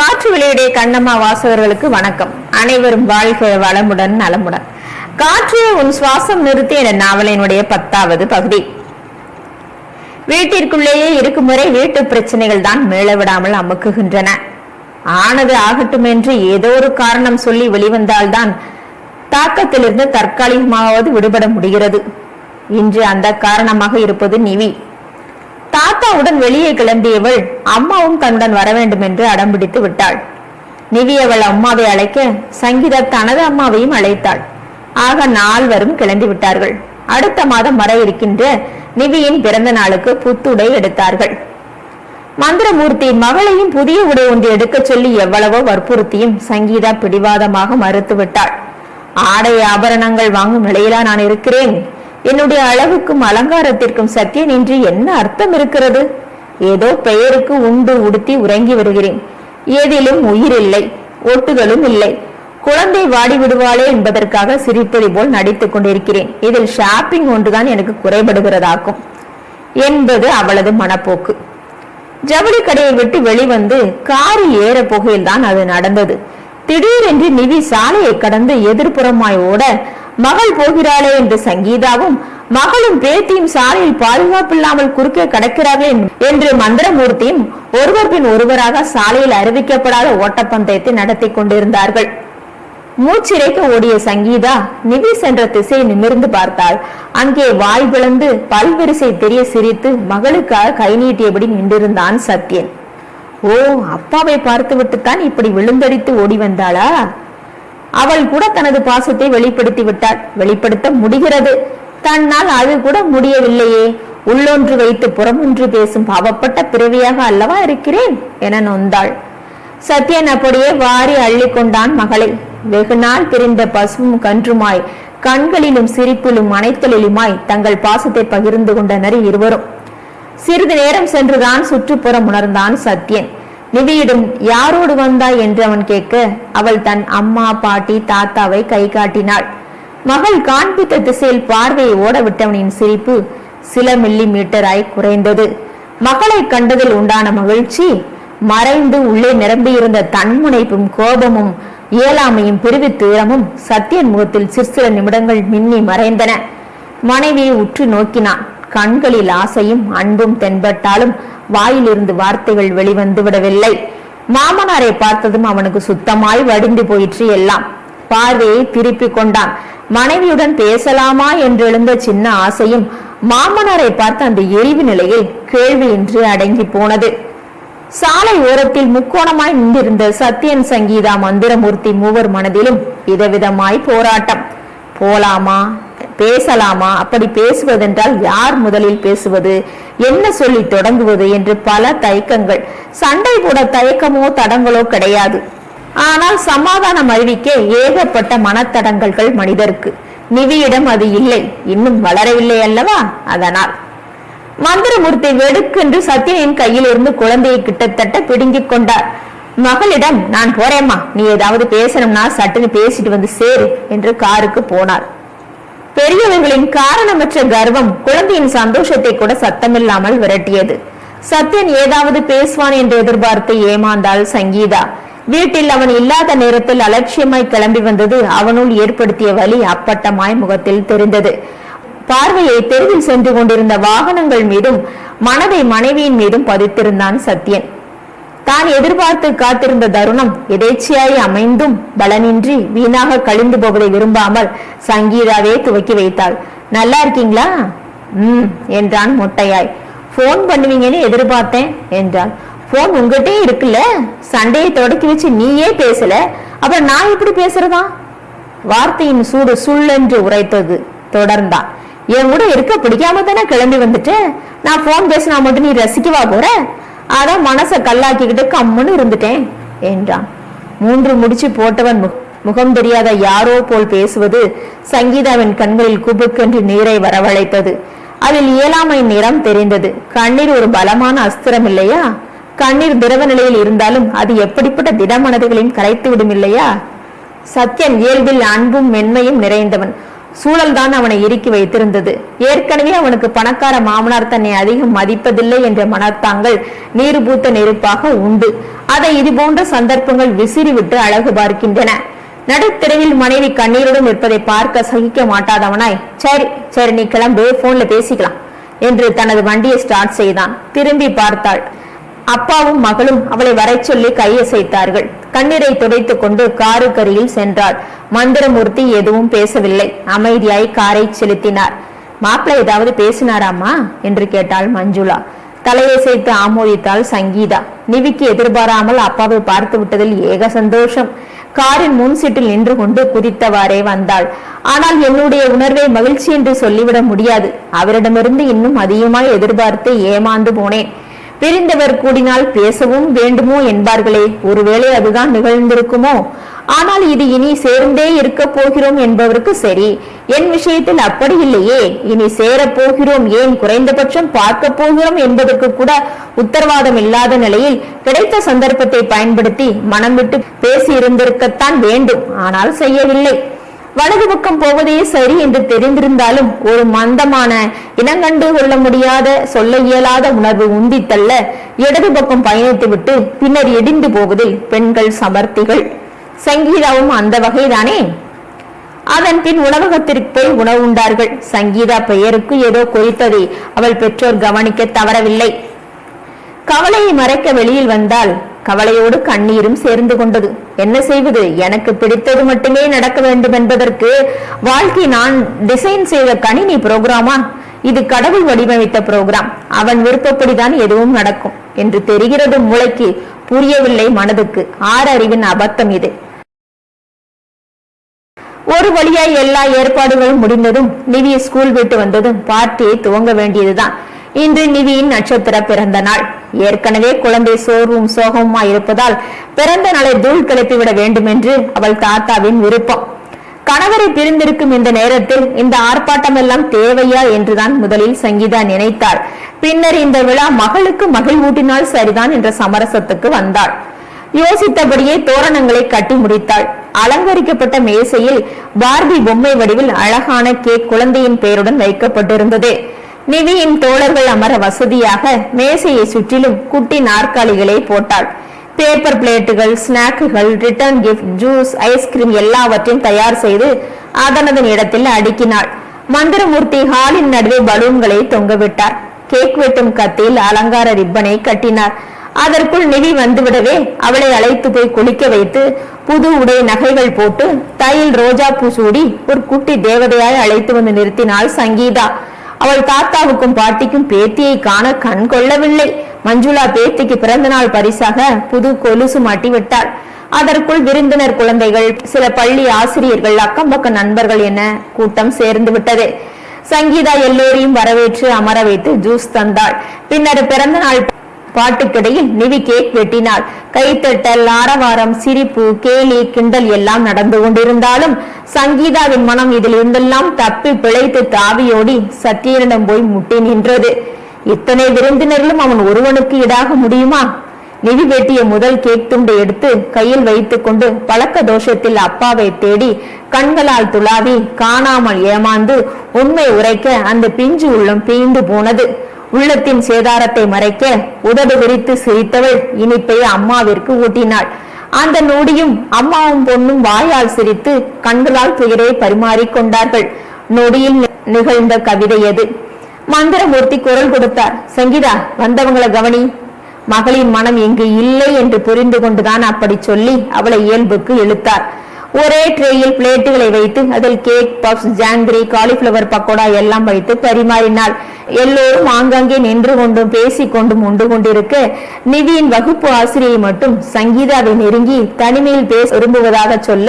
காற்று வெளியுடைய கண்ணம்மா வாசகர்களுக்கு வணக்கம். அனைவரும் வாழ்க வளமுடன் நலமுடன். காற்று உன் சுவாசம் நிறுத்தி என நாவலினுடைய பத்தாவது பகுதி. வீட்டிற்குள்ளேயே இருக்கும் முறை வீட்டு பிரச்சனைகள் தான் மேல விடாமல் அமுக்குகின்றன. ஆனது ஆகட்டும் என்று ஏதோ ஒரு காரணம் சொல்லி வெளிவந்தால்தான் தாக்கத்திலிருந்து தற்காலிகமாவது விடுபட முடிகிறது. இன்று அந்த காரணமாக இருப்பது நிவி. அம்மாவுடன் வெளியே கிளம்பியவள் அம்மாவும் தன்னுடன் வர வேண்டும் என்று அடம்பிடித்து விட்டாள். நிவி அவள் அம்மாவை அழைக்க சங்கீதா தனது அம்மாவையும் அழைத்தாள். ஆக நால்வரும் கிளம்பி விட்டார்கள். அடுத்த மாதம் வர இருக்கின்ற நிவியின் பிறந்த நாளுக்கு புத்துடை எடுத்தார்கள். மந்திரமூர்த்தி மகளையும் புதிய உடை ஒன்று எடுக்கச் சொல்லி எவ்வளவோ வற்புறுத்தியும் சங்கீதா பிடிவாதமாக மறுத்துவிட்டாள் ஆடை ஆபரணங்கள் வாங்கும் நிலையிலா நான் இருக்கிறேன். என்னுடைய அழகுக்கும் அலங்காரத்திற்கும் சத்தியனின்றி என்ன அர்த்தம் இருக்கிறது? ஏதோ பெயருக்கு உண்டு உடுத்தி உறங்கி வருகிறேன். ஏதிலும் உயிர் இல்லை ஒட்டுகளும் இல்லை. குழந்தை வாடி விடுவாளே என்பதற்காக சிரிப்பதை போல் நடித்துக் கொண்டிருக்கிறேன். இதில் ஷாப்பிங் ஒன்றுதான் எனக்கு குறைபடுகிறதாக்கும் என்பது அவளது மனப்போக்கு. ஜவுளி கடையை விட்டு வெளிவந்து காரில் ஏற போகையில்தான் அது நடந்தது. திடீரென்று நிவி சாலையை கடந்து எதிர்ப்புறமாய் ஓட மகள் போகிறாளே என்று சங்கீதாவும் மகளும் பேத்தியும் சாலையில் பாதுகாப்பில்லாமல் குறுக்கே கடக்கிறார்கள் என்று மந்திரமூர்த்தியும் ஒருவர் பின் ஒருவராக சாலையில் அறிவிக்கப்படாத ஓட்டப்பந்தயத்தை நடத்தி கொண்டிருந்தார்கள். மூச்சிறைக்க ஓடிய சங்கீதா நிவி சென்ற திசையை நிமிர்ந்து பார்த்தாள். அங்கே வாய் பிளந்து பல்வரிசை தெரிய சிரித்து மகளுக்காக கை நீட்டியபடி நின்றிருந்தான் சத்யன். ஓ அப்பாவை பார்த்து விட்டுத்தான் இப்படி விழுந்தடித்து ஓடி வந்தாளா? அவள் கூட தனது பாசத்தை வெளிப்படுத்தி விட்டாள் வெளிப்படுத்த முடிகிறது. தன்னால் அது கூட முடியவில்லையே. உள்ளொன்று வைத்து புறமொன்று பேசும் பாவப்பட்ட பிறவியாக அல்லவா இருக்கிறேன்? என நொந்தாள். சத்யன் அப்படியே வாரி அள்ளி கொண்டான் மகளை. வெகு நாள் பிரிந்த பசுவும் கன்றுமாய் கண்களிலும் சிரிப்பிலும் அனைத்தலிலுமாய் தங்கள் பாசத்தை பகிர்ந்து கொண்டனர் இருவரும். சிறிது நேரம் சென்றுதான் சுற்றுப்புறம் உணர்ந்தான் சத்யன். நிதியிடம் யாரோடு வந்தாய் என்று அவன் கேட்க அவள் தன் அம்மா பாட்டி தாத்தாவை கை காட்டினாள். மகள் காண்பித்த திசையில் பார்வையை ஓட விட்டவனின் சிரிப்பு சில மில்லி மீட்டராய் குறைந்தது. மகளை கண்டதில் உண்டான மகிழ்ச்சி மறைந்து உள்ளே நிரம்பியிருந்த தன்முனைப்பும் கோபமும் இயலாமையும் பிரிவு தீரமும் சத்தியன் முகத்தில் சிற்சில நிமிடங்கள் மின்னி மறைந்தன. மனைவியை உற்று நோக்கினான். கண்களில் ஆசையும் அன்பும் தென்பட்டாலும் வாயிலிருந்து வார்த்தைகள் வெளிவந்து விடவில்லை மாமனாரை பார்த்ததும் அவனுக்கு சுத்தமாய் வடிந்து போயிற்று எல்லாம். பார்வையை திருப்பிக் கொண்டான். மனைவியுடன் பேசலாமா என்று எழுந்த சின்ன ஆசையும் மாமனாரை பார்த்த அந்த எரிவு நிலையில் கேள்வியின்றி அடங்கி போனது. சாலை ஓரத்தில் முக்கோணமாய் நின்றிருந்த சத்யன் சங்கீதா மந்திரமூர்த்தி மூவர் மனதிலும் விதவிதமாய் போராட்டம். போலாமா? பேசலாமா? அப்படி பேசுவதென்றால் யார் முதலில் பேசுவது? என்ன சொல்லி தொடங்குவது? என்று பல தயக்கங்கள். சண்டை போட தயக்கமோ தடங்களோ கிடையாது. ஆனால் சமாதானம் அறிவிக்க ஏகப்பட்ட மனத்தடங்கல்கள் மனிதருக்கு. நிவியிடம் அது இல்லை. இன்னும் வளரவில்லை அல்லவா? அதனால். மந்திரமூர்த்தி வெடுக்கென்று சத்யனின் கையில் இருந்து குழந்தையை கிட்டத்தட்ட பிடுங்கிக் கொண்டார். மகளிடம் நான் போறேம்மா. நீ ஏதாவது பேசணும்னா சட்டுன்னு பேசிட்டு வந்து சேரு என்று காருக்கு போனார். பெரியவர்களின் காரணமற்ற கர்வம் குழந்தையின் சந்தோஷத்தை கூட சத்தமில்லாமல் விரட்டியது. சத்யன் ஏதாவது பேசுவான் என்று எதிர்பார்த்து ஏமாந்தாள் சங்கீதா. வீட்டில் அவன் இல்லாத நேரத்தில் அலட்சியமாய் கிளம்பி வந்தது அவனுள் ஏற்படுத்திய வலி அப்பட்டமாய் முகத்தில் தெரிந்தது. பார்வையை தெருவில் சென்று கொண்டிருந்த வாகனங்கள் மீதும் மனதை மனைவியின் மீதும் பதித்திருந்தான் சத்யன். தான் எதிர்பார்த்து காத்திருந்த தருணம் எதேச்சியாய் அமைந்தும் பலனின்றி வீணாக கழிந்து போவதை விரும்பாமல் சங்கீதாவே துவக்கி வைத்தாள். நல்லா இருக்கீங்களா? ம் என்றான் மொட்டையாய். ஃபோன் பண்ணுவீங்கன்னு எதிர்பார்த்தேன் என்றாள். ஃபோன் உங்ககிட்டே இருக்குல்ல? சண்டையை தொடக்கி வச்சு நீயே பேசல. அப்புறம் நான் எப்படி பேசுறதா? வார்த்தையின் சூடு சுள்ளென்று உரைத்தது தொடர்ந்தான். என் கூட இருக்க பிடிக்காம தானே கிளம்பி வந்துட்டு? நான் போன் பேசினா மட்டும் நீ ரசிக்கவா போற? அதான் மனச கல்லாக்கிக்கிட்டு கம்முன்னு இருந்துட்டேன் என்றான். மூன்று முடிச்சு போட்டவன் மு- முகம் தெரியாத யாரோ போல் பேசுவது சங்கீதாவின் கண்களில் குபுக்கென்று நீரை வரவழைத்தது. அதில் இயலாமை நிறம் தெரிந்தது. கண்ணீர் ஒரு பலமான அஸ்திரம் இல்லையா? கண்ணீர் திரவ நிலையில் இருந்தாலும் அது எப்படிப்பட்ட திடமனதுகளையும் கரைத்து விடும் இல்லையா? சத்யன் இயல்பில் அன்பும் மென்மையும் நிறைந்தவன். சூழல்தான் அவனை இறுக்கி வைத்திருந்தது. ஏற்கனவே அவனுக்கு பணக்கார மாமனார் தன்னை அதிகம் மதிப்பதில்லை என்ற மனத்தாங்கள் நீர் பூத்த நெருப்பாக உண்டு. அதை இது போன்ற சந்தர்ப்பங்கள் விசிறிவிட்டு அழகு பார்க்கின்றன. நடுத்திரையில் மனைவி கண்ணீருடன் இருப்பதை பார்க்க சகிக்க மாட்டாதவனாய் சரி சரி நீ கிளம்பு போன்ல பேசிக்கலாம் என்று தனது வண்டியை ஸ்டார்ட் செய்தான். திரும்பி பார்த்தாள். அப்பாவும் மகளும் அவளை வரை சொல்லி கையசைத்தார்கள். கண்ணீரை துடைத்துக் கொண்டு காருக்கரியில் சென்றாள். மந்திரமூர்த்தி எதுவும் பேசவில்லை. அமைதியாய் காரை செலுத்தினார். மாப்பிள்ளை ஏதாவது பேசினாராமா என்று கேட்டாள் மஞ்சுளா. தலையசைத்து ஆமோதித்தாள் சங்கீதா. நிவிக்கு எதிர்பாராமல் அப்பாவை பார்த்து விட்டதில் ஏக சந்தோஷம். காரின் முன் சீட்டில் நின்று கொண்டு குதித்தவாறே வந்தாள். ஆனால் என்னுடைய உணர்வை மகிழ்ச்சி என்று சொல்லிவிட முடியாது. அவரிடமிருந்து இன்னும் அதிகமாய் எதிர்பார்த்து ஏமாந்து போனேன். பிரிந்தவர் கூடினால் பேசவும் வேண்டுமோ என்பார்களே. ஒருவேளை அதுதான் நிகழ்ந்திருக்குமோ? ஆனால் இது இனி சேர்ந்தே இருக்க போகிறோம் என்பவருக்கு சரி. என் விஷயத்தில் அப்படி இல்லையே. இனி சேரப் போகிறோம். ஏன் குறைந்தபட்சம் பார்க்க போகிறோம் என்பதற்கு கூட உத்தரவாதம் இல்லாத நிலையில் கிடைத்த சந்தர்ப்பத்தை பயன்படுத்தி மனம் விட்டு பேசி இருந்திருக்கத்தான் வேண்டும். ஆனால் செய்யவில்லை. வலது பக்கம் போவதே சரி என்று தெரிந்திருந்தாலும் ஒரு மந்தமான இனங்கண்டு கொள்ள முடியாத சொல்ல இயலாத உணர்வு உந்தித்தள்ள இடது பக்கம் பயணித்துவிட்டு பின்னர் எடிந்து போவதில் பெண்கள் சமர்த்திகள். சங்கீதாவும் அந்த வகைதானே? அதன் பின் உணவகத்திற்கு போய் உணவு உண்டார்கள். சங்கீதா பெயருக்கு ஏதோ குறித்ததை அவள் பெற்றோர் கவனிக்க தவறவில்லை. கவலையை மறைக்க வெளியில் வந்தால் கவலையோடு கண்ணீரும் சேர்ந்து கொண்டது. என்ன செய்வது? எனக்கு பிடித்தது மட்டுமே நடக்க வேண்டும் என்பதற்கு வாழ்க்கை நான் டிசைன் செய்த கணினி புரோகிராமா இது கடவுள் வடிவமைத்த புரோகிராம் அவன் விருப்பப்படிதான் எதுவும் நடக்கும். என்று தெரிகிறது மூளைக்கு. புரியவில்லை மனதுக்கு. ஆறறிவின் அபத்தம் இது. ஒரு வழியாய் எல்லா ஏற்பாடுகளும் முடிந்ததும் நிவி ஸ்கூல் விட்டு வந்ததும் பார்ட்டியை துவங்க வேண்டியதுதான். இன்று நிவியின் நட்சத்திர பிறந்த நாள். ஏற்கனவே குழந்தை சோர்வும் சோகமுமா இருப்பதால் பிறந்த நாளை தூள் கிளப்பிவிட வேண்டும் என்று அவள் தாத்தாவின் விருப்பம். கணவரை பிரிந்திருக்கும் இந்த நேரத்தில் இந்த ஆர்ப்பாட்டம் எல்லாம் தேவையா என்றுதான் முதலில் சங்கீதா நினைத்தாள். பின்னர் இந்த விழா மகளுக்கு மகிழ்வூட்டினால் சரிதான் என்ற சமரசத்துக்கு வந்தாள். யோசித்தபடியே தோரணங்களை கட்டி முடித்தாள். அலங்கரிக்கப்பட்ட மேசையில் பார்பி பொம்மை வடிவில் அழகான கேக் குழந்தையின் பெயருடன் வைக்கப்பட்டிருந்தது. நிவியின் தோழர்கள் அமர வசதியாக மேசையை சுற்றிலும் குட்டி நாற்காலிகளை போட்டாள். பேப்பர் பிளேட்டுகள் ஸ்நாக்குகள் return gift juice ice cream எல்லாவற்றையும் தயார் செய்து அதனதன் இடத்தில் அடுக்கினாள். மந்திரமூர்த்தி ஹாலின் நடுவே பலூன்களை தொங்கவிட்டார். கேக் வெட்டும் கத்தியில் அலங்கார ரிப்பனை கட்டினார். அதற்குள் நிவி வந்துவிடவே அவளை அழைத்து போய் குளிக்க வைத்து புது உடை நகைகள் போட்டு தையில் ரோஜா பூ சூடி ஒரு குட்டி தேவதையாய் அழைத்து வந்து நிறுத்தினாள் சங்கீதா. அவள் தாத்தாவுக்கும் பாட்டிக்கும் பேத்தியை காண கண் கொள்ளவில்லை. மஞ்சுளா பேத்திக்கு பிறந்த நாள் பரிசாக புது கொலுசு மாட்டி விட்டாள் அதற்குள் விருந்தினர் குழந்தைகள் சில பள்ளி ஆசிரியர்கள் அக்கம் பக்க நண்பர்கள் என கூட்டம் சேர்ந்து விட்டது. சங்கீதா எல்லோரையும் வரவேற்று அமர வைத்து ஜூஸ் தந்தாள். பின்னர் பிறந்த நாள் பாட்டுக்கிடையில் நிவி கேக் வெட்டினாள். கைத்தட்டல் ஆரவாரம் சிரிப்பு கேலி கிண்டல் எல்லாம் நடந்து கொண்டிருந்தாலும் சங்கீதாவின் மனம் இதில் இருந்தெல்லாம் தப்பி பிழைத்து தாவியோடி சத்தியனிடம் போய் முட்டி நின்றது. இத்தனை விருந்தினர்களும் அவன் ஒருவனுக்கு இதாக முடியுமா? நிதி வெட்டிய முதல் கேக் துண்டை எடுத்து கையில் வைத்துக் கொண்டு பழக்க தோஷத்தில் அப்பாவை தேடி கண்களால் துளாவி காணாமல் ஏமாந்து உண்மை உரைக்க அந்த பிஞ்சு உள்ளம் பீந்து போனது. உள்ளத்தின் சேதாரத்தை மறைக்க உதடு விரித்து சிரித்தவள் இனிப்பை அம்மாவிற்கு ஊட்டினாள். அந்த நொடியும் அம்மாவும் பொண்ணும் வாயால் சிரித்து கண்களால் துயரை பரிமாறிக்கொண்டார்கள் நொடியில் நிகழ்ந்த கவிதை எது? மந்திரமூர்த்தி குரல் கொடுத்தார். சங்கீதா வந்தவங்கள கவனி. மகளின் மனம் இங்கு இல்லை என்று புரிந்து கொண்டுதான் அப்படி சொல்லி அவளை இயல்புக்கு இழுத்தார். ஒரே ட்ரேயில் பிளேட்டுகளை வைத்து அதில் cake puffs jangiri cauliflower pakoda எல்லாம் வைத்து பரிமாறினாள். எல்லோரும் ஆங்காங்கே நின்று கொண்டும் பேசிக்கொண்டும் உண்டு கொண்டிருக்க நிதியின் வகுப்பு ஆசிரியை மட்டும் சங்கீதாவை நெருங்கி தனிமையில் பேச விரும்புவதாக சொல்ல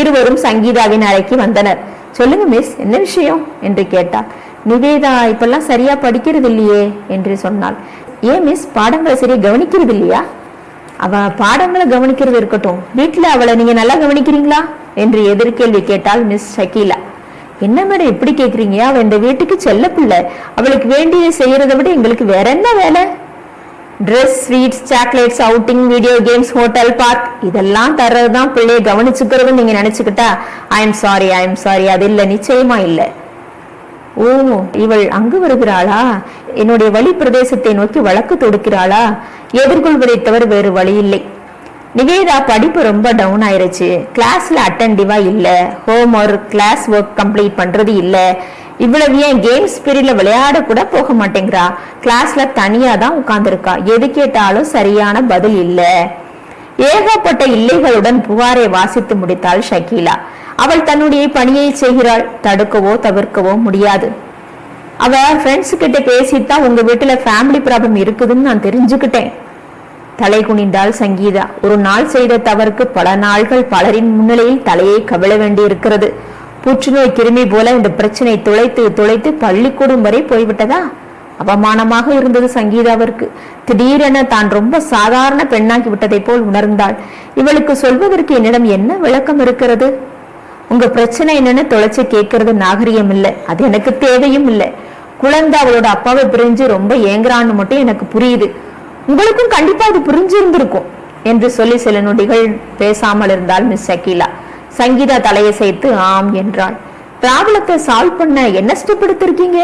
இருவரும் சங்கீதாவின் அறைக்கு வந்தனர். சொல்லுங்க மிஸ் என்ன விஷயம்? என்று கேட்டார் நிவேதா இப்பெல்லாம் சரியா படிக்கிறது இல்லையே என்று சொன்னாள். ஏன் மிஸ் பாடங்களை சரியா கவனிக்கிறது இல்லையா அவள் பாடங்களை கவனிக்கிறது இருக்கட்டும். வீட்டில் அவளை நீங்கள் நல்லா கவனிக்கிறீங்களா? என்று எதிர்கேள்வி கேட்டாள் மிஸ் ஷக்கீலா. என்ன மேடம் எப்படி கேட்குறீங்க அவள் இந்த வீட்டுக்கு செல்ல பிள்ளை. அவளுக்கு வேண்டியதை செய்கிறத விட எங்களுக்கு வேற என்ன வேலை? Dress sweets chocolates outing video games hotel park இதெல்லாம் தர்றது தான் பிள்ளையை கவனிச்சுக்கிறதுன்னு நீங்கள் நினச்சிக்கிட்டா I am sorry I am sorry அது இல்லை நிச்சயமாக இல்லை. ஓ இவள் அங்கு வருகிறாளா? என்னுடைய வழி பிரதேசத்தை நோக்கி வழக்கு தொடுக்கிறாளா? எதிர்கொள்வதை தவிர வேறு வழி இல்லை. நிவேதா படிப்பு ரொம்ப டவுன் ஆயிருச்சு. கிளாஸ்ல அட்டன்டிவா இல்ல. Home work class work complete பண்றது இல்ல. இவ்வளவு ஏன் கேம்ஸ் பீரியட்ல விளையாட கூட போக மாட்டேங்கிறா? கிளாஸ்ல தனியா தான் உட்கார்ந்துருக்கா. எது கேட்டாலும் சரியான பதில் இல்லை. ஏகப்பட்ட இல்லைகளுடன் புகாரை வாசித்து முடித்தாள் ஷக்கீலா. அவள் தன்னுடைய பணியை செய்கிறாள். தடுக்கவோ தவிர்க்கவோ முடியாது. அவ ஃப்ரெண்ட்ஸ் கிட்ட பேசித்தான் உங்க வீட்டுல ஃபேமிலி ப்ராப்ளம் இருக்குதுன்னு நான் தெரிஞ்சுக்கிட்டேன். தலை குனிந்தாள் சங்கீதா. ஒரு நாள் செய்த தவறுக்கு பல நாள்கள் பலரின் முன்னிலையில் தலையை கவிழ வேண்டியிருக்கிறது. புற்றுநோய் கிருமி போல இந்த பிரச்சனை துளைத்து துளைத்து பள்ளிக்கூடம் வரை போய்விட்டதா? அவமானமாக இருந்தது சங்கீதாவிற்கு திடீரென தான் ரொம்ப சாதாரண பெண்ணாகி விட்டதை போல் உணர்ந்தாள். இவளுக்கு சொல்வதற்கு என்னிடம் என்ன விளக்கம் இருக்கிறது? உங்க பிரச்சனை என்னன்னு தொலைச்சு கேட்கறது நாகரிகம் இல்லை. அது எனக்கு தேவையும் இல்லை. குழந்தை அவளோட அப்பாவை பிரிஞ்சு ரொம்ப ஏங்குறான்னு மட்டும் எனக்கு புரியுது. உங்களுக்கும் கண்டிப்பா அது புரிஞ்சிருந்திருக்கும் என்று சொல்லி சில நொடிகள் பேசாமல் இருந்தால் மிஸ் ஷக்கீலா சங்கீதா தலையை சேர்த்து ஆம் என்றாள். ப்ராப்ளத்தை சால்வ் பண்ண என்ன ஸ்டெப் எடுத்திருக்கீங்க?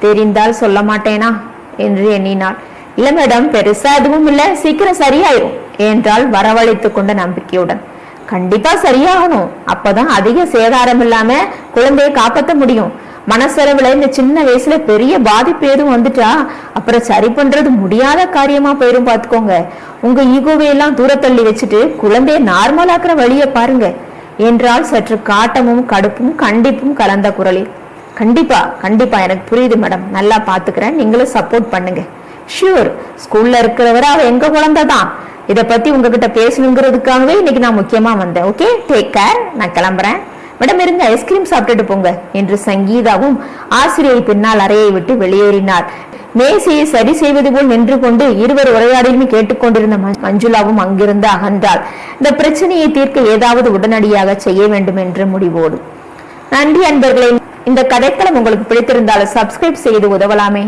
தெரிந்தால் சொல்ல மாட்டேனா? என்று எண்ணினாள். இல்ல மேடம் பெருசா எதுவும் இல்ல. சீக்கிரம் சரியாயிரும் என்றால் வரவழைத்து கொண்ட நம்பிக்கையுடன். கண்டிப்பா சரியாகணும். அப்பதான் அதிக சேதாரம் இல்லாம குழந்தையை காப்பாற்ற முடியும். மனசளவுல இந்த சின்ன வயசுல பெரிய பாதிப்பு எதுவும் வந்துட்டா அப்புறம் சரி பண்றது முடியாத காரியமா போயிரும் பாத்துக்கோங்க. உங்க ஈகோவை எல்லாம் தூரத்தள்ளி வச்சுட்டு குழந்தைய நார்மலாக்குற வழிய பாருங்க என்றால் சற்று காட்டமும் கடுப்பும் கண்டிப்பும் கலந்த குரலில். கண்டிப்பா கண்டிப்பா. எனக்கு புரியுது மேடம் நல்லா பாத்துக்கிறேன். நீங்களும் சப்போர்ட் பண்ணுங்க. ஷியூர் ஸ்கூல்ல இருக்கிறவரை அவ எங்க குழந்தை தான். இதை பத்தி உங்ககிட்ட பேசணுங்கிறதுக்காகவே இன்னைக்கு நான் முக்கியமா வந்தேன். ஓகே டேக் கேர் நான் கிளம்புறேன். மேடம் இருங்க. ஐஸ்கிரீம் சாப்பிட்டுட்டு போங்க. என்று சங்கீதாவும் ஆசிரியை பின்னால் அறையை விட்டு வெளியேறினார். மேசையை சரி செய்வது போல் நின்று கொண்டு இருவர் உரையாடலும் கேட்டுக்கொண்டிருந்த மஞ்சுளாவும் அங்கிருந்து அகன்றாள். இந்த பிரச்சனையை தீர்க்க ஏதாவது உடனடியாக செய்ய வேண்டும் என்ற முடிவோடு. நன்றி அன்பர்களே. இந்த கதைக்களம் உங்களுக்கு பிடித்திருந்தால் சப்ஸ்கிரைப் செய்து உதவலாமே.